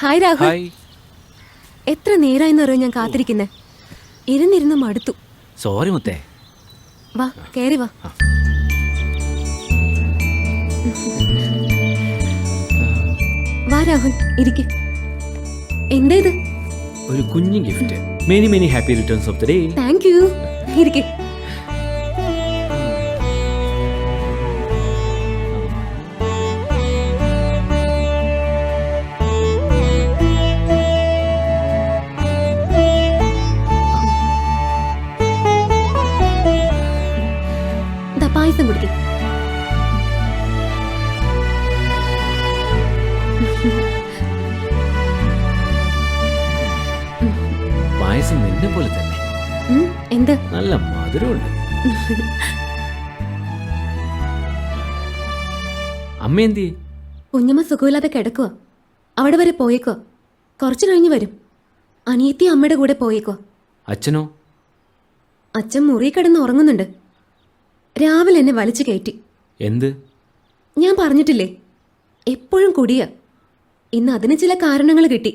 Hi Rahul. Hi. എത്ര നേരായെന്നറിയോ ഞാൻ കാത്തിരിക്കുന്നെ? ഇരുന്നിരുന്ന് മടുത്തു. സോറി മുത്തേ. വാ കേറി വാ. വാ രാഹുൽ ഇരിക്ക്. എന്താ ഇത്? ഒരു കുഞ്ഞു gift. Many many happy returns of the day thank you ഇരിക്ക്. പായസം നിന്നെ പോലെ തന്നെ. എന്ത്? നല്ല മധുരമുണ്ട്. അമ്മ എന്തി കുഞ്ഞമ്മ സുഖമില്ലാതെ കിടക്കുക അവിടെ വരെ പോയേക്കോ? കുറച്ചു കഴിഞ്ഞ് വരും. അനിയത്തി അമ്മയുടെ കൂടെ പോയേക്കോ? അച്ഛനോ? അച്ഛൻ മുറി കിടന്ന് ഉറങ്ങുന്നുണ്ട്. രാവിലെ എന്നെ വലിച്ചു കയറ്റി. എന്ത്? ഞാൻ പറഞ്ഞിട്ടില്ലേ? എപ്പോഴും കുടിയ. ഇന്ന് അതിന് ചില കാരണങ്ങൾ കിട്ടി.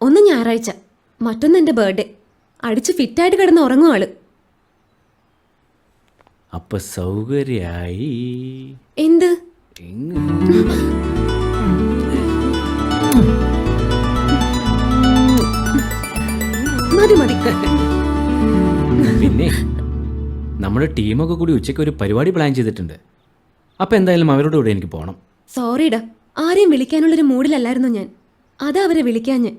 ഒന്ന് ഞായറാഴ്ച മറ്റൊന്ന് എന്റെ ബർത്ത്ഡേ അടിച്ച് ഫിറ്റായിട്ട് കിടന്ന് ഉറങ്ങും ആൾ. അപ്പൊ സൗകര്യായി. എന്ത്? ഇങ്ങ്. മതി മതി. പിന്നെ നമ്മുടെ ടീമൊക്കെ കൂടി ഉച്ചയ്ക്ക് ഒരു പരിപാടി പ്ലാൻ ചെയ്തിട്ടുണ്ട്. അപ്പൊ എന്തായാലും അവരുടെ കൂടെ എനിക്ക് പോകണം സോറിടാ. ആരെയും വിളിക്കാനുള്ളൊരു മൂഡിലല്ലായിരുന്നു ഞാൻ? അതാ അവരെ വിളിക്കാഞ്ഞ്.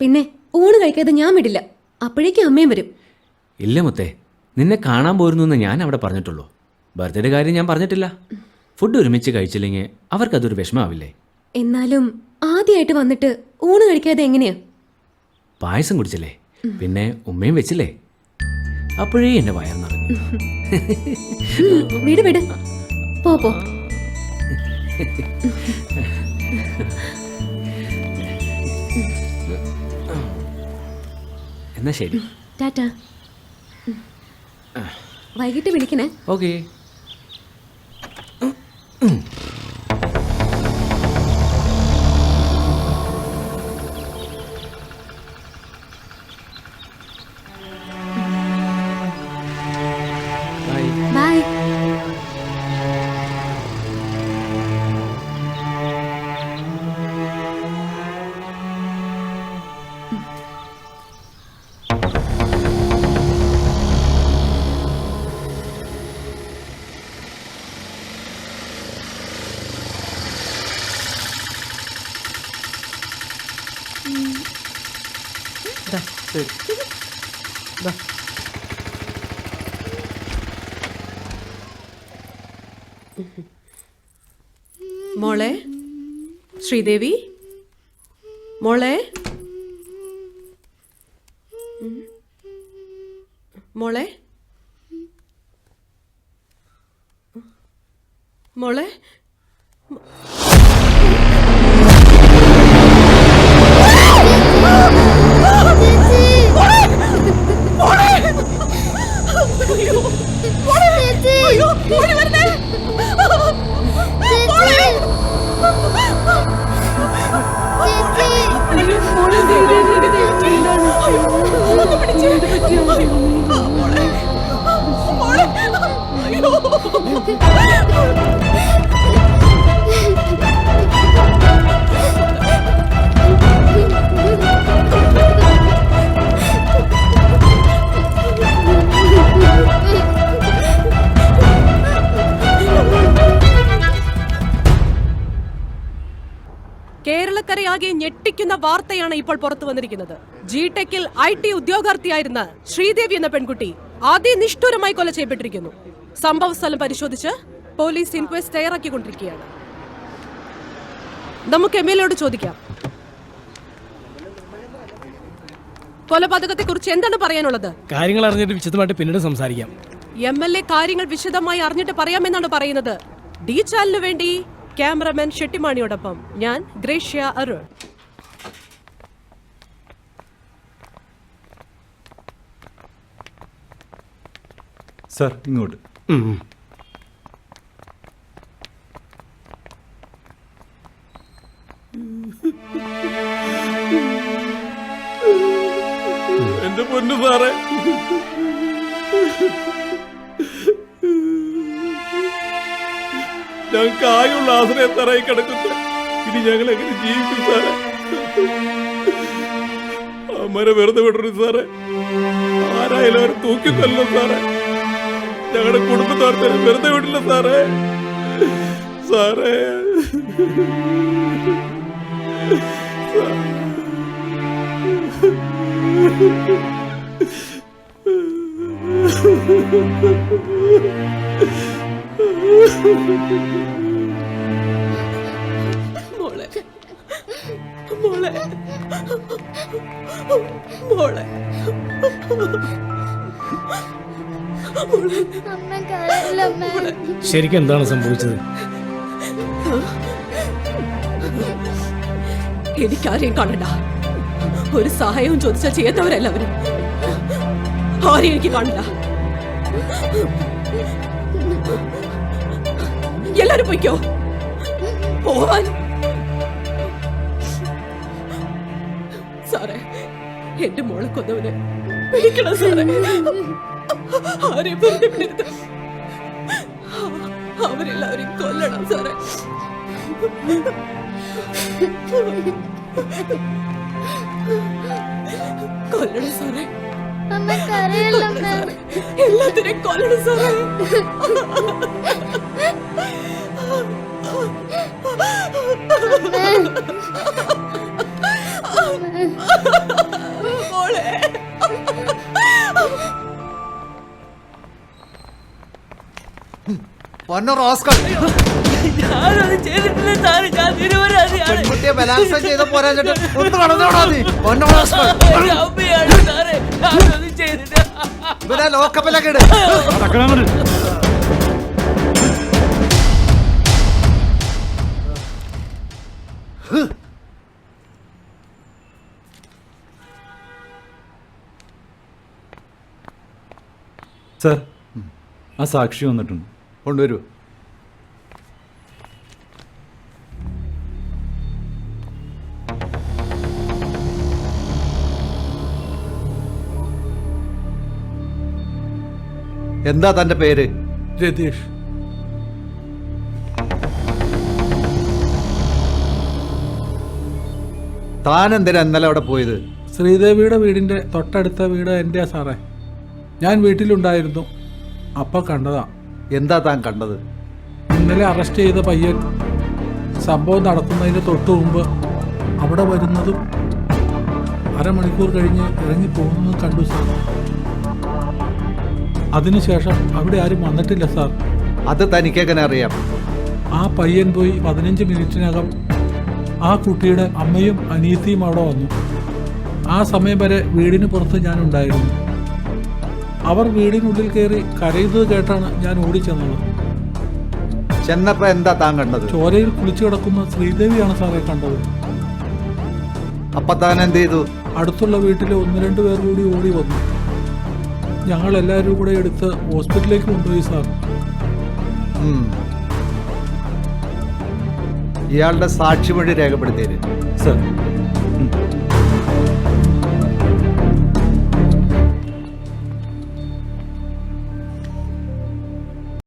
പിന്നെ ഊണ് കഴിക്കാതെ ഞാൻ വിടില്ല. അപ്പോഴേക്കും അമ്മയും വരും. ഇല്ല മുത്തേ നിന്നെ കാണാൻ പോരുന്നു എന്ന് ഞാൻ അവിടെ പറഞ്ഞിട്ടുള്ളൂ. ബർത്ത്ഡേ കാര്യം ഞാൻ പറഞ്ഞിട്ടില്ല. ഫുഡ് ഒരുമിച്ച് കഴിച്ചില്ലെങ്കിൽ അവർക്കതൊരു വിഷമാവില്ലേ എന്നാലും ആദ്യമായിട്ട് വന്നിട്ട് ഊണ് കഴിക്കാതെ എങ്ങനെയാ? പായസം കുടിച്ചില്ലേ? പിന്നെ ഉമ്മയും വെച്ചില്ലേ? അപ്പോഴേ എന്റെ വയർ നിറഞ്ഞു. വിട് വിട്. പോ പോ. എന്നാ ശരി. ടാറ്റ. വൈകിട്ട് വിളിക്കണേ. ഓക്കേ. മോളെ ശ്രീദേവി? മോളെ. മോളെ? മോളെ? കേരളക്കരയാകെ ഞെട്ടിക്കുന്ന വാർത്തയാണ് ഇപ്പോൾ പുറത്തു വന്നിരിക്കുന്നത്. ജി ടെക്കിൽ ഐ ടി ഉദ്യോഗാർത്ഥിയായിരുന്ന ശ്രീദേവി എന്ന പെൺകുട്ടി അതിനിഷ്ഠുരമായി കൊല ചെയ്യപ്പെട്ടിരിക്കുന്നു. സംഭവ സ്ഥലം പരിശോധിച്ച് പോലീസ് ഇൻക്വസ്റ്റ് തയ്യാറാക്കിക്കൊണ്ടിരിക്കുകയാണ്. നമുക്ക് എം എൽ ചോദിക്കാം. കൊലപാതകത്തെ കുറിച്ച് എന്താണ് പറയാനുള്ളത്? കാര്യങ്ങൾ അറിഞ്ഞിട്ട് വിശദമായിട്ട് പിന്നീട് സംസാരിക്കാം. എം എൽ എ കാര്യങ്ങൾ വിശദമായി അറിഞ്ഞിട്ട് പറയാമെന്നാണ് പറയുന്നത്. ഡി ചാനലിന് വേണ്ടി ക്യാമറമാൻ ഷെട്ടിമാണിയോടൊപ്പം ഞാൻ ഗ്രേഷ്യ അരുൺ. സാർ ഇങ്ങോട്ട്. എന്റെ പൊന്നു സാറേ. ആകെയുള്ള ആശ്രയം തറയി കിടക്കുന്നത് ഇനി ഞങ്ങൾ എങ്ങനെ ജീവിക്കും സാറേ? അമ്മരെ വെറുതെ വിടരുത് സാറേ. ആരായാലും അവരെ തൂക്കിക്കൊല്ലോ സാറേ. ഞങ്ങളുടെ കുടുംബത്തോർത്തരെ വെറുതെ വിടില്ല സാറേ. സാറേ. മോളെ. മോളെ. മോളെ. ശരിക്കും എന്താണ് സംഭവിച്ചത്? എനിക്കാരെയും കാണണ്ട. ഒരു സഹായവും ചോദിച്ചാൽ ചെയ്യാത്തവരല്ല അവർ ആരെയും എനിക്ക് കാണണ്ട. എല്ലാരും പൊയ്ക്കോ. പോവാൻ. സാറേ എന്റെ മോളെ കൊന്നവന് പിടിക്കണം സാറേ. ആരെ വെറുതെ വിടരുത്. അവരെല്ലാവരെയും കൊല്ലണം സാറേ. കൊല്ലണം സാറേ. എല്ലാത്തിനെയും കൊല്ലണം സാറേ. പെൺകുട്ടിയെ ബലാത്സംഗം ചെയ്ത ഒന്ന് കടന്നോടാ നീ. പൊന്ന റോസ്കൽ ഇവനെ ലോക്കപ്പിലൊക്കെ ഇട്. സാർ. ആ സാക്ഷി വന്നിട്ടുണ്ട്. കൊണ്ടുവരൂ. എന്താ തന്റെ പേര്? രതീഷ്. താൻ എന്തിനാ ഇന്നലെ അവിടെ പോയത്? ശ്രീദേവിയുടെ വീടിന്റെ തൊട്ടടുത്ത വീട് എന്റെയാ സാറേ. ഞാൻ വീട്ടിലുണ്ടായിരുന്നു. അപ്പൊ കണ്ടതാ. എന്താ താൻ കണ്ടത്? ഇന്നലെ അറസ്റ്റ് ചെയ്ത പയ്യൻ സംഭവം നടത്തുന്നതിന് തൊട്ടു മുമ്പ് അവിടെ വരുന്നതും അരമണിക്കൂർ കഴിഞ്ഞ് ഇറങ്ങി പോകുന്നതും കണ്ടു സാർ. അതിനുശേഷം അവിടെ ആരും വന്നിട്ടില്ല സാർ. അത് തനിക്കെങ്ങനെ അറിയാം? ആ പയ്യൻ പോയി പതിനഞ്ച് മിനിറ്റിനകം ആ കുട്ടിയുടെ അമ്മയും അനീത്തിയും അവിടെ വന്നു. ആ സമയം വരെ വീടിന് പുറത്ത് ഞാൻ ഉണ്ടായിരുന്നു. അവർ വീടിനുള്ളിൽ കയറി കരയുന്നത് കേട്ടാണ് ഞാൻ ഓടിച്ചെന്നത്. ചെന്നപ്പോ എന്താ താൻ കണ്ടത്? ചോരയിൽ കുളിച്ചു കിടക്കുന്ന ശ്രീദേവിയാണ് സാറേ കണ്ടത്. അപ്പൊ താൻ എന്ത് ചെയ്തു? അടുത്തുള്ള വീട്ടിലെ ഒന്ന് രണ്ട് പേർ കൂടി ഓടി വന്നു. ഞങ്ങൾ എല്ലാവരും കൂടെ എടുത്ത് ഹോസ്പിറ്റലിലേക്ക് കൊണ്ടുപോയി സാർ. ഇയാളുടെ സാക്ഷിമൊഴി രേഖപ്പെടുത്തിയത് സാർ.